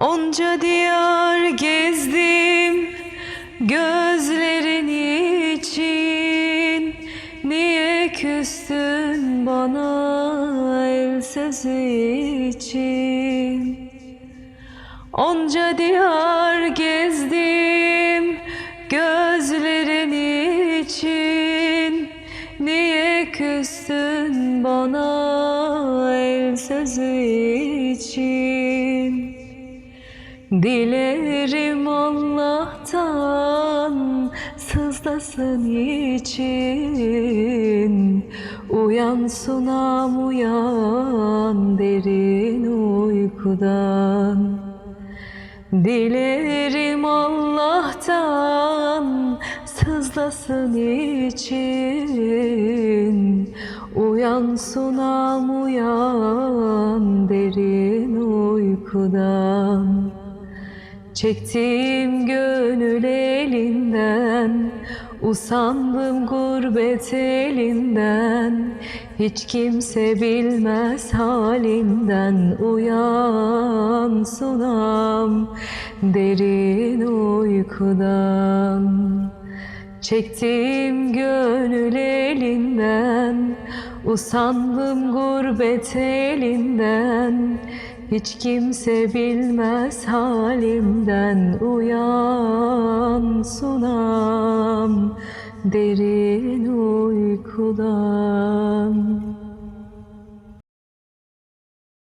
Onca diyar gezdim gözlerin için. Niye küstün bana el sözü için? Onca diyar gezdim gözlerin için. Niye küstün bana el sözü için Dilerim Allah'tan sızlasın için. Uyan sunam uyan derin uykudan. Dilerim Allah'tan sızlasın için. Uyan sunam uyan derin uykudan Çektim gönül elinden Usandım gurbet elinden. Hiç kimse bilmez halinden Uyan sunam derin uykudan. Çektim gönül elinden Usandım gurbet elinden Hiç kimse bilmez halimden Uyan sunam. Derin uykudan